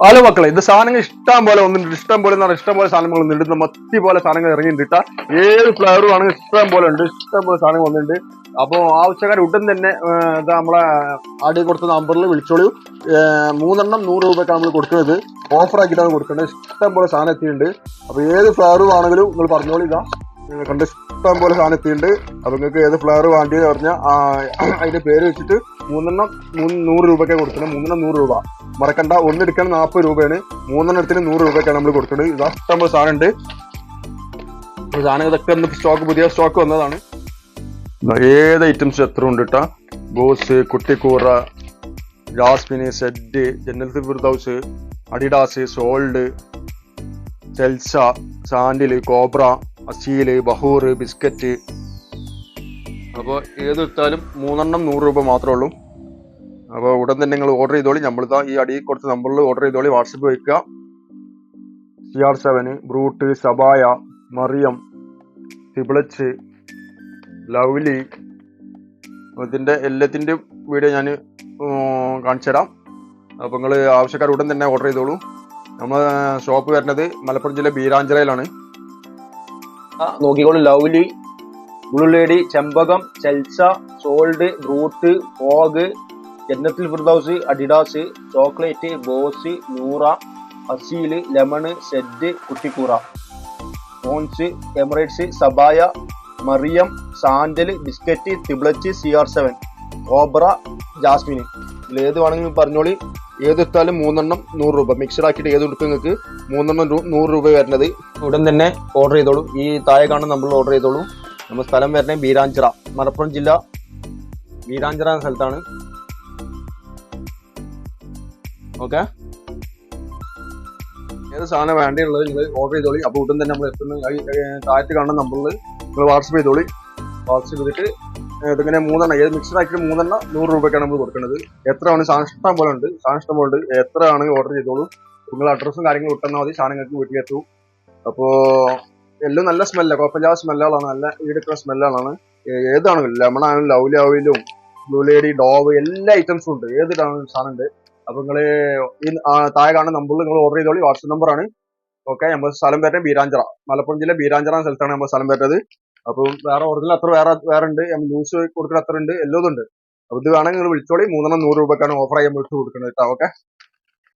Hello മക്കളെ ഇത് സാധനങ്ങൾ ഇഷ്ടം പോലെ ഒന്നുണ്ട് ഇഷ്ടം പോലെ എന്ന് പറഞ്ഞാൽ ഇഷ്ടം പോലെ സാധനങ്ങൾ ഒന്നുണ്ട് മത്തി പോലെ സാധനങ്ങൾ ഇറങ്ങിയിട്ടാ ഏത് ഫ്ലേവറും ആണെങ്കിൽ ഇഷ്ടം പോലെ ഉണ്ട്. ഇഷ്ടം പോലെ സാധനങ്ങൾ ഒന്നുണ്ട് അപ്പോൾ ആവശ്യക്കാർ ഉടൻ തന്നെ നമ്മളെ അടി കൊടുത്ത നമ്പറിൽ വിളിച്ചോളൂ. മൂന്നെണ്ണം നൂറ് രൂപയ്ക്കാണ് നമ്മൾ കൊടുക്കുന്നത്. ഓഫർ ആക്കിയിട്ടാണ് കൊടുക്കുന്നത്. ഇഷ്ടം പോലെ സാധനം എത്തിയിട്ടുണ്ട്. അപ്പോൾ ഏത് ഫ്ലവറും ആണെങ്കിലും നിങ്ങൾ പറഞ്ഞോളൂ ഇതാ. കണ്ട് ഇഷ്ടം പോലെ സാധനം എത്തിയിട്ടുണ്ട്. അപ്പോൾ നിങ്ങൾക്ക് ഏത് ഫ്ലേവർ വേണ്ടിയെന്ന് പറഞ്ഞാൽ അതിന്റെ പേര് വെച്ചിട്ട് മൂന്നെണ്ണം മൂന്ന് നൂറ് രൂപയ്ക്കാണ് കൊടുക്കുന്നത്. മൂന്നെണ്ണം നൂറ് രൂപ. മറക്കണ്ട. ഒന്നെടുക്കാൻ നാൽപ്പത് രൂപയാണ്. മൂന്നെണ്ണത്തിന് നൂറ് രൂപയ്ക്കാണ് നമ്മൾ കൊടുക്കുന്നത്. ഇതാ പോലെ സാധനം ഉണ്ട് സാധനം ഇതൊക്കെ ഒന്ന് സ്റ്റോക്ക് പുതിയ സ്റ്റോക്ക് വന്നതാണ്. ഏത് ഐറ്റംസ് എത്ര ഉണ്ട് കേട്ടാ ബോസ് കുട്ടിക്കൂറ ജാസ്മിന് സെഡ് ജന്നൽത്ത് ഫിർദൌസ് അഡിഡാസ് സോൾഡ് ചെൽസ സാൻഡിൽ കോബ്ര അസീൽ ബഹൂർ ബിസ്ക്കറ്റ് അപ്പോൾ ഏത് ഏതെടുത്താലും മൂന്നെണ്ണം നൂറ് രൂപ മാത്രമേ ഉള്ളൂ. അപ്പോൾ ഉടൻ തന്നെ നിങ്ങൾ ഓർഡർ ചെയ്തോളി. നമ്മളിതാ ഈ അടിയിൽ കൊടുത്ത നമ്പറിൽ ഓർഡർ ചെയ്തോളി. വാട്സപ്പ് വയ്ക്കുക സി ആർ സെവന് ബ്രൂട്ട് സബായ മറിയം തിബിളച്ച് ലവ്ലി ഇതിന്റെ എല്ലാത്തിന്റെയും വീഡിയോ ഞാൻ കാണിച്ചു തരാം. അപ്പോൾ നിങ്ങൾ ആവശ്യക്കാർ ഉടൻ തന്നെ ഓർഡർ ചെയ്തോളൂ. നമ്മൾ ഷോപ്പ് വരുന്നത് മലപ്പുറം ജില്ല ബീരാഞ്ചിറയിലാണ്. നോക്കിക്കോളൂ. ലവ്ലി ബ്ലൂ ലേഡി ചെമ്പകം ചെൽസ സോൾഡ് ബ്രൂട്ട് ഫോഗ് ജന്നത്തിൽ ഫിർദൌസ് അഡിഡാസ് ചോക്ലേറ്റ് ബോസ് നൂറ അസീൽ ലെമണ് സെഡ് കുട്ടിക്കൂറ. ഫോൺസ് എമിറേറ്റ്സ് സബായ മറിയം സാൻഡൽ ബിസ്ക്കറ്റ് തിബ്ലച്ച് സി ആർ സെവൻ ഓബ്ര ജാസ്മിന്. ഇതിൽ ഏത് വേണമെങ്കിലും പറഞ്ഞോളി. ഏതെടുത്താലും മൂന്നെണ്ണം നൂറ് രൂപ. മിക്സഡ് ആക്കിയിട്ട് ഏത് എടുക്കും നിങ്ങൾക്ക് മൂന്നെണ്ണം നൂറ് രൂപ വരുന്നത് ഉടൻ തന്നെ ഓർഡർ ചെയ്തോളൂ. ഈ താഴെ കാണുന്ന നമ്മൾ ഓർഡർ ചെയ്തോളൂ. നമ്മുടെ സ്ഥലം വരുന്നത് ബീരാഞ്ചിറ മലപ്പുറം ജില്ല ബീരാഞ്ചിറ എന്ന സ്ഥലത്താണ്. ഓക്കെ. ഏത് സാധനം വേണ്ടിയുള്ളത് നിങ്ങൾ ഓർഡർ ചെയ്തോളി. അപ്പോൾ ഉടൻ തന്നെ നമ്മൾ എത്തുന്ന താഴ്ത്തി കാണുന്ന നമ്പറിൽ നിങ്ങൾ വാട്സപ്പ് ചെയ്തോളി. വാട്സപ്പ് ചെയ്തിട്ട് ഇതിങ്ങനെ മൂന്നെണ്ണം ഏത് മിക്സഡ് ആക്കിയിട്ട് മൂന്നെണ്ണം നൂറ് രൂപയ്ക്കാണ് നമ്മൾ കൊടുക്കുന്നത്. എത്ര ആണ് സാധനം ഇഷ്ടം പോലെ ഉണ്ട്. സാധനം ഇഷ്ടം പോലെ ഉണ്ട്. എത്ര ആണെങ്കിൽ ഓർഡർ ചെയ്തോളൂ. നിങ്ങൾ അഡ്രസ്സും കാര്യങ്ങളും ഇട്ടെന്നാൽ മതി. സാധനങ്ങൾക്ക് വീട്ടിലെത്തും. അപ്പോൾ എല്ലാം നല്ല സ്മെല്ലാണ് കുഴപ്പമില്ലാത്ത സ്മെല്ലുകളാണ് നല്ല ഈടുക്കുന്ന സ്മെല്ലുകളാണ് ഏതാണെങ്കിലും ലെമൺ ആണെങ്കിലും ലവ്ലി ഓയിലും ബ്ലൂ ലേഡി ഡോവ് എല്ലാ ഐറ്റംസും ഉണ്ട്. ഏതിട്ടാണ് സാധനം ഉണ്ട്. അപ്പൊ നിങ്ങൾ ഈ താഴെ കാണുന്ന നമ്പറിൽ നിങ്ങൾ ഓർഡർ ചെയ്തോളി. വാട്സപ്പ് നമ്പറാണ് ഓക്കെ നമ്മൾ സ്ഥലം വരുന്നത് ബീരാഞ്ചിറ. മലപ്പുറം ജില്ല ബീരാഞ്ചിറ സ്ഥലത്താണ് നമ്മൾ സ്ഥലം വരുന്നത് അപ്പം വേറെ ഒറിജിനൽ അത്ര വേറെ വേറെ ഉണ്ട്. ന്യൂസ് കൊടുക്കുന്ന അത്ര ഉണ്ട്. എല്ലാം ഉണ്ട്. അപ്പൊ ഇത് വേണമെങ്കിൽ നിങ്ങൾ വിളിച്ചോളി. മൂന്നെണ്ണം നൂറ് രൂപക്കാണ് ഓഫർ ചെയ്യാൻ വിളിച്ചു കൊടുക്കുന്നത് കേട്ടോ. ഓക്കെ